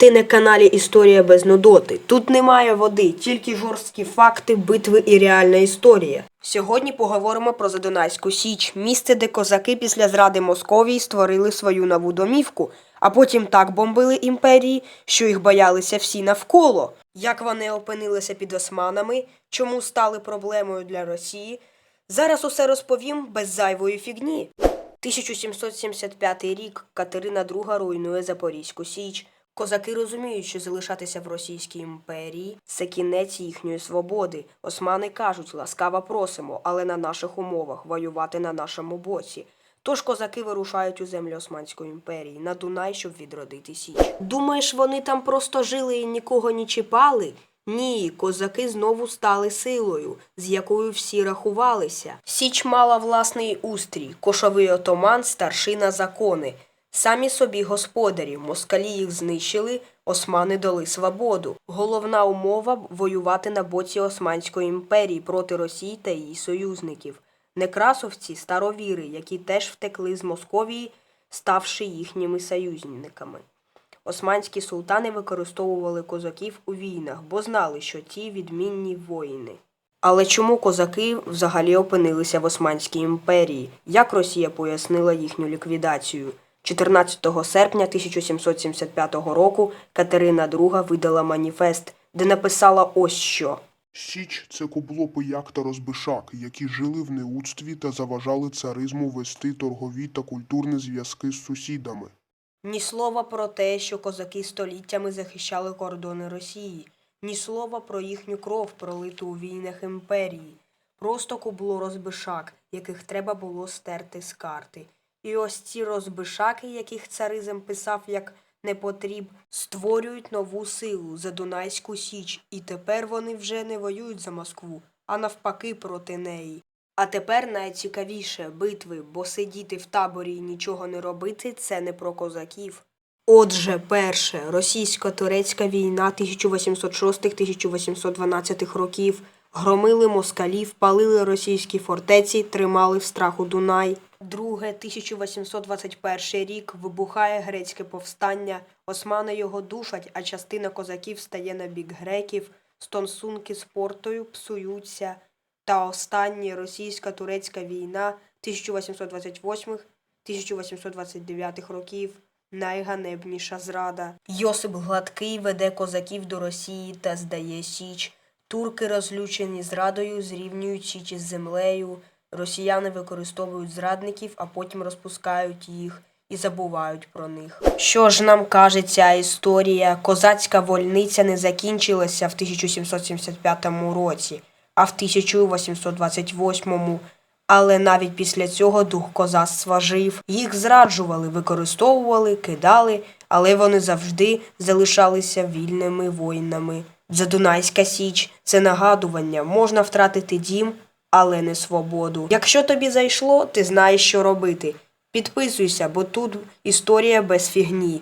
Ти на каналі Історія без нудоти. Тут немає води, тільки жорсткі факти, битви і реальна історія. Сьогодні поговоримо про Задунайську Січ, місце, де козаки після зради Московії створили свою нову домівку, а потім так бомбили імперії, що їх боялися всі навколо. Як вони опинилися під османами, чому стали проблемою для Росії? Зараз усе розповім без зайвої фігні. 1775 рік Катерина II руйнує Запорізьку Січ. Козаки розуміють, що залишатися в Російській імперії це кінець їхньої свободи. Османи кажуть, ласкаво просимо, але на наших умовах воювати на нашому боці. Тож козаки вирушають у землі Османської імперії на Дунай, щоб відродити Січ. Думаєш, вони там просто жили і нікого не чіпали? Ні, козаки знову стали силою, з якою всі рахувалися. Січ мала власний устрій, кошовий отоман, старшина закони. Самі собі господарі, москалі їх знищили, османи дали свободу. Головна умова воювати на боці Османської імперії проти Росії та її союзників. Некрасовці старовіри, які теж втекли з Московії, ставши їхніми союзниками. Османські султани використовували козаків у війнах, бо знали, що ті відмінні воїни. Але чому козаки взагалі опинилися в Османській імперії? Як Росія пояснила їхню ліквідацію? 14 серпня 1775 року Катерина II видала маніфест, де написала ось що. Січ це кублопияк та розбишак, які жили в неудстві та заважали царизму вести торгові та культурні зв'язки з сусідами. Ні слова про те, що козаки століттями захищали кордони Росії, ні слова про їхню кров, пролиту у війнах імперії. Просто кубло розбишак, яких треба було стерти з карти. І ось ці розбишаки, яких царизм писав як непотріб, створюють нову силу за Дунайську Січ, і тепер вони вже не воюють за Москву, а навпаки проти неї. А тепер найцікавіше битви, бо сидіти в таборі і нічого не робити це не про козаків. Отже, перше російсько-турецька війна 1806-1812 років. Громили москалів, палили російські фортеці, тримали в страху Дунай. Друге, 1821 рік вибухає грецьке повстання. Османи його душать, а частина козаків стає на бік греків. Стосунки з портою псуються. Та остання російсько-турецька війна 1828-1829 років найганебніша зрада. Йосип Гладкий веде козаків до Росії та здає Січ. Турки, розлючені зрадою, зрівнюють Січ із землею. Росіяни використовують зрадників, а потім розпускають їх і забувають про них. Що ж нам каже ця історія? Козацька вольниця не закінчилася в 1775 році, а в 1828 але навіть після цього дух козацтва жив. Їх зраджували, використовували, кидали, але вони завжди залишалися вільними воїнами. Задунайська Січ це нагадування, можна втратити дім, але не свободу. Якщо тобі зайшло, ти знаєш, що робити. Підписуйся, бо тут історія без фігні.